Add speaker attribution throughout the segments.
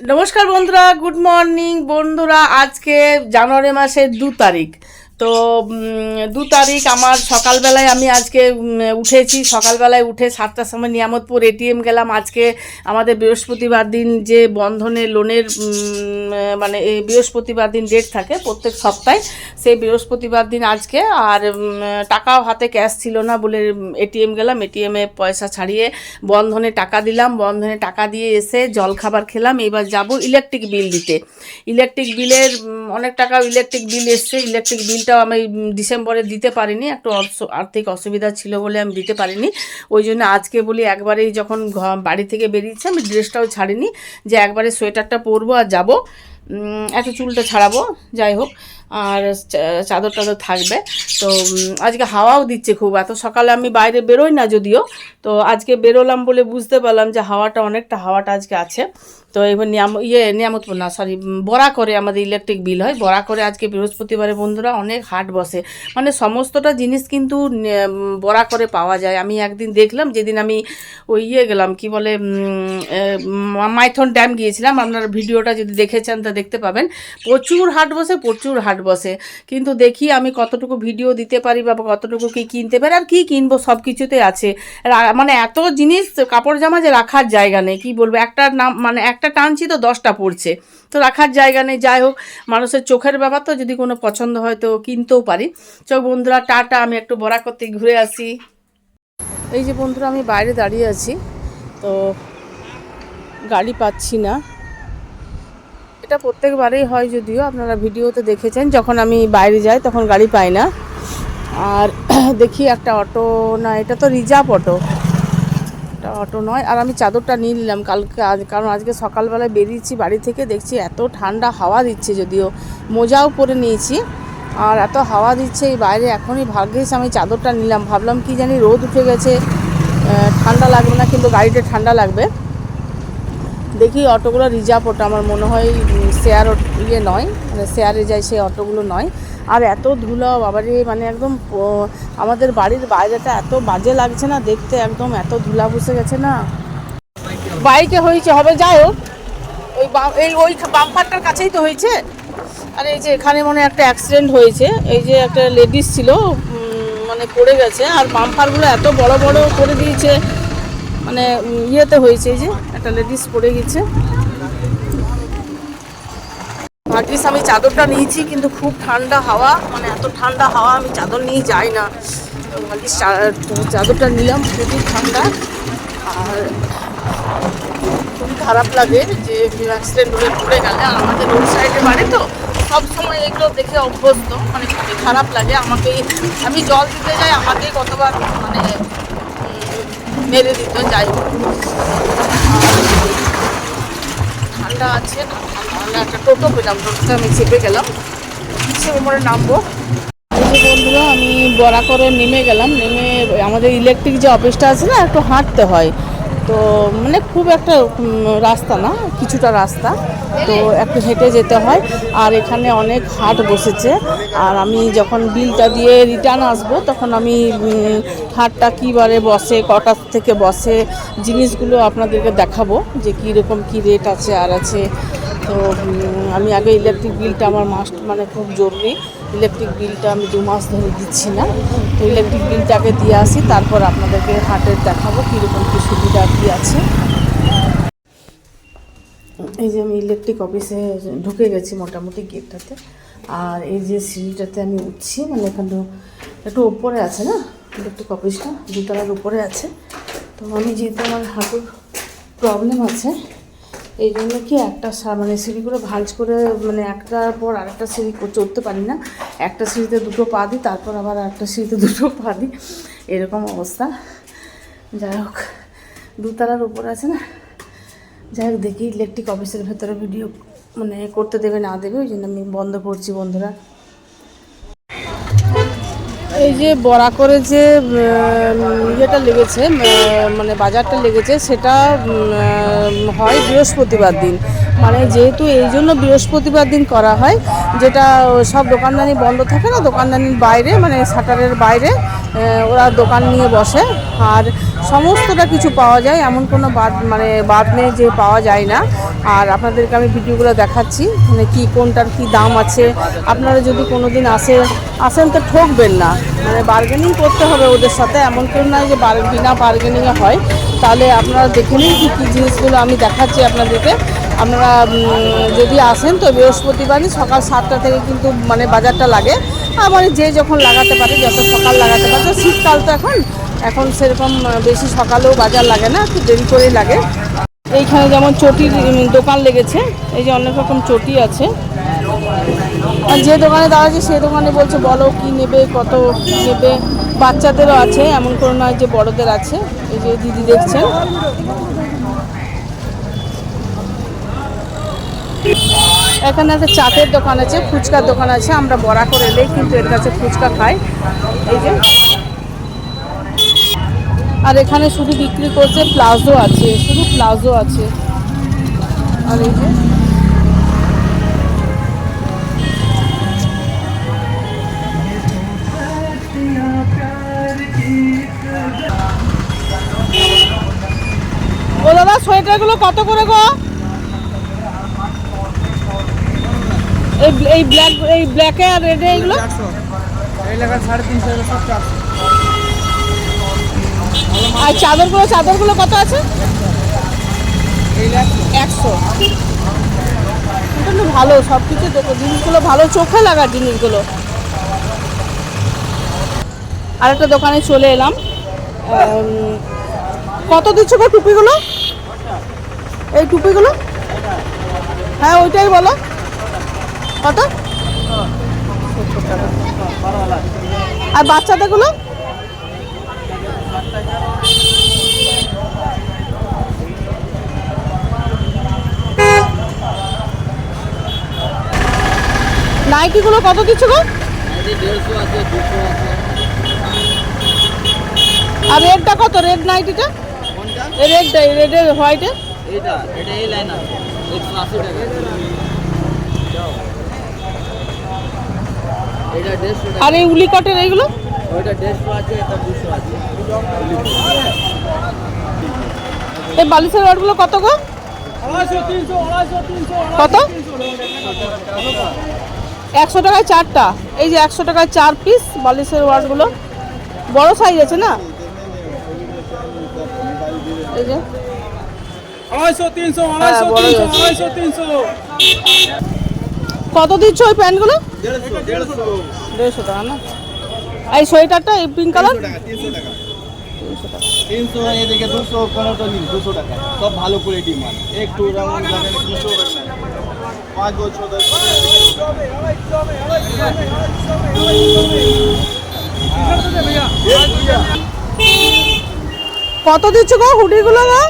Speaker 1: নমস্কার বন্ধুরা good morning বন্ধুরা আজকে জানুয়ারি মাসের দু তারিখ। তো দু তারিখ আমার সকালবেলায় আমি আজকে উঠেছি। সকালবেলায় উঠে সাতটার সময় নিয়ামতপুর এটিএম গেলাম। আজকে আমাদের বৃহস্পতিবার দিন যে বন্ধনের লোনের মানে এই বৃহস্পতিবার দিন ডেট থাকে প্রত্যেক সপ্তাহে, সেই বৃহস্পতিবার দিন আজকে। আর টাকাও হাতে ক্যাশ ছিল না বলে এটিএম গেলাম। এটিএমে পয়সা ছাড়িয়ে বন্ধনে টাকা দিলাম। বন্ধনে টাকা দিয়ে এসে জল খাবার খেলাম। এবার যাব ইলেকট্রিক বিল দিতে। ইলেকট্রিক বিলের অনেক টাকা ইলেকট্রিক বিল এসছে। ইলেকট্রিক বিলটাও আমি ডিসেম্বরে দিতে পারিনি, একটু আর্থিক অসুবিধা ছিল বলে আমি দিতে পারিনি। ওই জন্য আজকে বলি একবারেই যখন বাড়ি থেকে বেরিয়েছি আমি ড্রেসটাও ছাড়িনি যে একবারে সোয়েটারটা পরবো আর যাব। উম, একটু চুলটা ছাড়াবো যাই হোক। আর চাদর টাদর থাকবে। তো আজকে হাওয়াও দিচ্ছে খুব। এত সকালে আমি বাইরে বেরোই না যদিও। তো আজকে বেরোলাম বলে বুঝতে পারলাম যে হাওয়াটা অনেকটা হাওয়াটা আজকে আছে। তো এবার নিয়াম ইয়ে নিয়ামতপুর না সরি বড়া করে আমাদের ইলেকট্রিক বিল হয়। বড়া করে আজকে বৃহস্পতিবারে বন্ধুরা অনেক হাট বসে। মানে সমস্তটা জিনিস কিন্তু বড়া করে পাওয়া যায়। আমি একদিন দেখলাম যেদিন আমি ওই ইয়ে গেলাম কি বলে মাইথন ড্যাম গিয়েছিলাম। আপনারা ভিডিওটা যদি দেখেছেন তা দেখতে পাবেন। প্রচুর হাট বসে, প্রচুর হাট বসে। কিন্তু দেখি আমি কতটুকু ভিডিও দিতে পারি বা কতটুকু কি কিনতে পারি, আর কি কিনবো, সব কিছুতে আছে। মানে এত জিনিস কাপড় জামা যে রাখার জায়গা নেই, কি বলব? একটা নাম মানে একটা টানছি তো দশটা পড়ছে। তো রাখার জায়গা নেই, যাই হোক, মানুষের চোখের ব্যাপার তো যদি কোনো পছন্দ হয় তো কিনতেও পারি। চো বন্ধুরা, টাটা, আমি একটু বড়া করতে ঘুরে আসি। এই যে বন্ধুরা, আমি বাইরে দাঁড়িয়ে আছি, তো গাড়ি পাচ্ছি না। এটা প্রত্যেকবারেই হয় যদিও, আপনারা ভিডিওতে দেখেছেন, যখন আমি বাইরে যাই তখন গাড়ি পাই না। আর দেখি একটা অটো না এটা তো রিজার্ভ অটো। এটা অটো নয়, আর আমি চাদরটা নিয়ে নিলাম কালকে, আজ, কারণ আজকে সকালবেলায় বেরিয়েছি বাড়ি থেকে, দেখছি এত ঠান্ডা হাওয়া দিচ্ছে যদিও, মোজাও পরে নিয়েছি। আর এত হাওয়া দিচ্ছে এই বাইরে, এখনই ভাগ্যিস আমি চাদরটা নিলাম। ভাবলাম কি জানি রোদ উঠে গেছে ঠান্ডা লাগবে না, কিন্তু গাড়িতে ঠান্ডা লাগবে। দেখি অটোগুলো রিজার্ভ ওটা, আমার মনে হয় শেয়ার ইয়ে নয় মানে শেয়ারে যায় সেই অটোগুলো নয়। আর এত ধুলো, বাবারে মানে একদম আমাদের বাড়ির বাইরেটা এত বাজে লাগছে না দেখতে, একদম এত ধুলা বসে গেছে না। বাইকে হয়েছে, হবে, যাই হোক। ওই এই ওই বাম্পারটার কাছেই তো হয়েছে। আর এই যে এখানে মনে একটা অ্যাক্সিডেন্ট হয়েছে, এই যে একটা লেডিস ছিল মানে পড়ে গেছে, আর বাম্পারগুলো এত বড় বড় করে দিয়েছে। মানে ইয়েতে হয়েছে যে, একটা লেডিস পড়ে গেছে। ভাগ্যিস আমি চাদরটা নিয়েছি, কিন্তু খুব ঠান্ডা হাওয়া মানে এত ঠান্ডা হাওয়া, আমি চাদর নিয়ে যাই না। ভাগ্যিস চাদরটা নিলাম, খুবই ঠান্ডা। আর খুবই খারাপ লাগে যে অ্যাক্সিডেন্ট হয়ে পড়ে গেলে আমাদের রোড সাইডে বাড়ি তো সবসময় এগুলো দেখে অভ্যস্ত মানে খুবই খারাপ লাগে আমাকে আমি জল দিতে যাই, আমাকেই কতবার মানে মেরে দিত যাই। ঠান্ডা আছে না? একটা টোটো পেলাম, টোটোতে আমি চেপে গেলাম। চেপে পরে নামবো। বন্ধুরা, আমি বড়া করে নেমে গেলাম। নেমে আমাদের ইলেকট্রিক যে অফিসটা আছে না, একটু হাঁটতে হয়। তো মানে খুব একটা রাস্তা না, কিছুটা রাস্তা। তো একটু হেঁটে যেতে হয়। আর এখানে অনেক হাট বসেছে। আর আমি যখন বিলটা দিয়ে রিটার্ন আসব, তখন আমি হাটটা কী বারে বসে কটার থেকে বসে জিনিসগুলো আপনাদেরকে দেখাবো, যে কীরকম কী রেট আছে, আর আছে। তো আমি আগে ইলেকট্রিক বিলটা আমার মাস্ট মানে খুব জরুরি। ইলেকট্রিক বিলটা আমি দু মাস ধরে দিচ্ছি না। তো ইলেকট্রিক বিলটাকে দিয়ে আসি, তারপর আপনাদেরকে হাটের দেখাবো কীরকম কী সুবিধা কী আছে। এই যে আমি ইলেকট্রিক অফিসে ঢুকে গেছি মোটামুটি গেটটাতে আর এই যে সিঁড়িটাতে আমি উঠছি মানে এখানে একটু ওপরে আছে না? ইলেকট্রিক অফিসটা দুতলার উপরে আছে। তো আমি যেহেতু আমার হাঁটুর প্রবলেম আছে, এই জন্য কি একটা মানে সিঁড়িগুলো ভাঁজ করে মানে একটার পর আরেকটা সিঁড়ি চড়তে পারি না। একটা সিঁড়িতে দুটো পা দিই, তারপর আবার একটা সিঁড়িতে দুটো পা দিই। এরকম অবস্থা। যাই হোক, দুতলার উপরে আছে না? যাই হোক, দেখি ইলেকট্রিক অফিসের ভেতরে ভিডিও মানে করতে দেবে, না দেবে, ওই জন্য আমি বন্ধ করছি বন্ধুরা। এই যে বড়া করে যে ইয়েটা লেগেছে মানে বাজারটা লেগেছে, সেটা হয় বৃহস্পতিবার দিন। মানে যেহেতু এই জন্য বৃহস্পতিবার দিন করা হয়, যেটা সব দোকানদানি বন্ধ থাকে না, দোকানদানির বাইরে মানে শাটারের বাইরে ওরা দোকান নিয়ে বসে। আর সমস্তটা কিছু পাওয়া যায়, এমন কোনো বাদ মানে বাদ নেই যে পাওয়া যায় না। আর আপনাদেরকে আমি ভিডিওগুলো দেখাচ্ছি মানে কী কোনটার কি দাম আছে। আপনারা যদি কোনো দিন আসে, আসেন তো ঠকবেন না। মানে বার্গেনিং করতে হবে ওদের সাথে, এমন কেউ নয় যে বার- বিনা বার্গেনিংয়ে হয়। তাহলে আপনারা দেখে নিন কী কী জিনিসগুলো আমি দেখাচ্ছি আপনাদেরকে। আপনারা যদি আসেন তো বৃহস্পতিবারই সকাল সাতটা থেকে কিন্তু মানে বাজারটা লাগে। আর মানে যে যখন লাগাতে পারে, যত সকাল লাগাতে পারে, তো শীতকাল তো এখন এখন সেরকম বেশি সকালেও বাজার লাগে না, একটু দেরি করেই লাগে। এইখানে যেমন চটির দোকান লেগেছে, এই যে অনেক রকম চটি আছে। আর যে দোকানে দাঁড়াচ্ছে সেই দোকানে বলছে, বলো কি নেবে, কত নেবে। বাচ্চাদেরও আছে, এমন করে নয় যে বড়দের আছে, এই যে দিদি দেখছেন। এখানে একটা চাটের দোকান আছে, ফুচকার দোকান আছে, আমরা বড়া করে এলেই কিন্তু এর কাছে ফুচকা খাই। এই যে। আর এখানে শুধু বিক্রি করছে প্লাজো আছে, শুধু প্লাজো আছে। আর এই যে। ও দাদা, সোয়েটারগুলো কত করে গো? এই ব্ল্যাক, এই ব্ল্যাকে আর রেডে এইগুলো
Speaker 2: এই লেখা সাড়ে তিনশো সব চারশো।
Speaker 1: আর চাদরগুলো চাদরগুলো কত আছে? একশো। ভালো সব কিছু জিনিসগুলো ভালো, চোখে লাগার জিনিসগুলো। আর একটা দোকানে চলে এলাম। কত দিচ্ছ গো টুপিগুলো? এই টুপিগুলো? হ্যাঁ ওইটাই বলো। কত? আর বাচ্চাদেরগুলো? নাইটিগুলো কত দিচ্ছ গো? আর রেডটা কত? রেড নাইটিটা? রেডটা রেডের হোয়াইটে? আর এই উলি কটের এইগুলো? এই বালিশের রডগুলো কত গো? কত? একশো টাকায় চারটা। এই যে একশো টাকায় চার পিস বালিশের ওয়ার্ডগুলো। বড় সাইজ আছে না? এই যে।
Speaker 2: তিনশো
Speaker 1: কত দিচ্ছ ওই প্যান্টগুলো?
Speaker 2: দেড়শো
Speaker 1: টাকা। না? এই সোয়েটারটা এই পিঙ্ক কালার
Speaker 2: তিনশো টাকা এদিকে দুশো পনেরোটা নিন দুশো টাকা। সব ভালো কোয়ালিটি মাল। একটু রঙ দুশো পাঁচ
Speaker 1: কত দিচ্ছ গো হুডিগুলো গো?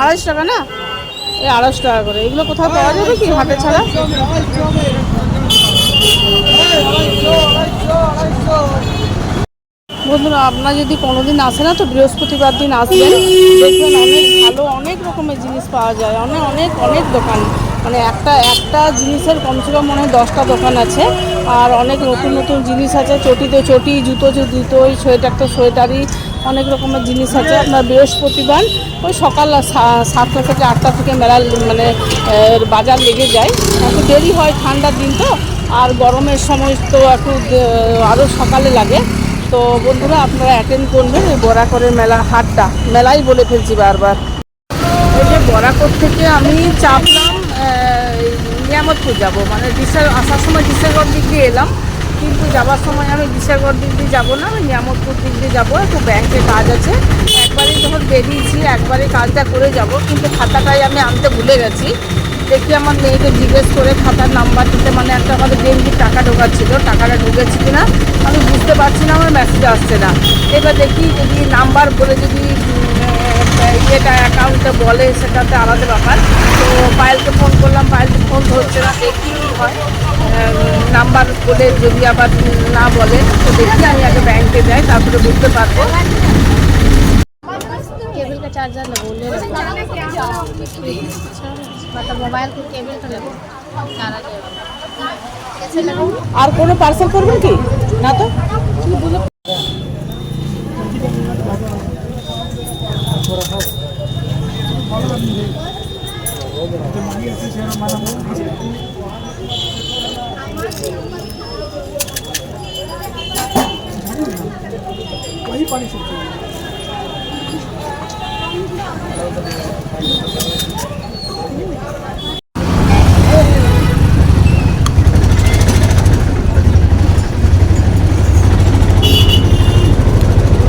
Speaker 1: আড়াইশো টাকা না? এই আড়াইশো টাকা করে। এগুলো কোথাও পাওয়া যাবে কি? হাটে ছাড়া? বন্ধুরা, আপনারা যদি কোনোদিন আসে না তো বৃহস্পতিবার দিন আসবেন। দেখবেন অনেক ভালো, অনেক রকমের জিনিস পাওয়া যায়। অনেক অনেক অনেক দোকান। মানে একটা একটা জিনিসের কমসে কম মনে হয় দশটা দোকান আছে। আর অনেক নতুন নতুন জিনিস আছে। চটি তো চটি, জুতো তো জুতোই, সোয়েটার তো সোয়েটারই অনেক রকমের জিনিস আছে। আপনার বৃহস্পতিবার ওই সকাল সাতটা থেকে আটটা থেকে মেলা মানে বাজার লেগে যায়। একটু দেরি হয় ঠান্ডার দিন তো। আর গরমের সময় তো একটু আরও সকালে লাগে। তো বন্ধুরা, আপনারা অ্যাটেন্ড করবেন এই বরাকরের মেলা হাটটা। মেলাই বলে ফেলছি বারবার। এই যে বরাকর থেকে আমি এই নিয়ামতপুর যাব মানে ডিসার আসার সময় ডিসাগড় দিক দিয়ে এলাম, কিন্তু যাবার সময় আমি ডিসাগড় দিক দিয়ে যাব না, আমি নিয়ামতপুর দিক দিয়ে যাব, একটু ব্যাংকে কাজ আছে। একবারে যখন বেরিয়েছি একবারে কাজটা করে যাব, কিন্তু খাতাটাই আমি আনতে ভুলে গেছি। দেখি আমার মেয়েকে জিজ্ঞেস করে খাতার নাম্বার দিতে মানে একটা আমাদের ব্যাংকের টাকা ঢোকাচ্ছিল, টাকাটা ঢুকেছে কিনা, আমি বুঝতে পারছি না, আমার মেসেজ আসছে না। এবার দেখি যদি নাম্বার বলে যদি উম, ইয়েটা অ্যাকাউন্টে বলে সেটাতে আলাদা ব্যাপার তো পায়েলকে ফোন করলাম পায়েলকে ফোন ধরছে না দেখি কী হয় নাম্বার বলে যদি আবার না বলে তো দেখি আমি আগে ব্যাংকে যাই তারপরে বুঝতে পারবো
Speaker 3: केबल का चार्जर लगो ले लो मतलब मोबाइल के केबल का लगो सारा कैसे लगो
Speaker 1: আর কোনো পার্সেল করবেন কি না তো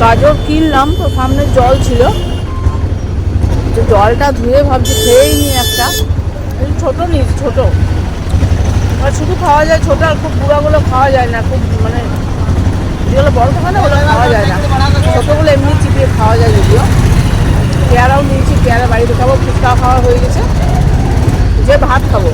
Speaker 1: গাজর কিনলাম তো সামনে জল ছিল। তো জলটা ধুয়ে ভাবছি খেয়েই নি একটা। ছোটো নিস ছোটো। আর শুধু খাওয়া যায় ছোটো, আর খুব বুড়াগুলো খাওয়া যায় না, খুব মানে যেগুলো বড় থাকে না, ওগুলো খাওয়া যায় না। ছোটোগুলো এমনি চিপিয়ে খাওয়া যায় যদিও। পেয়ারাও নিয়েছি, পেয়ারা বাড়িতে খাব ফুচকা খাওয়া হয়ে গেছে। যে ভাত খাব।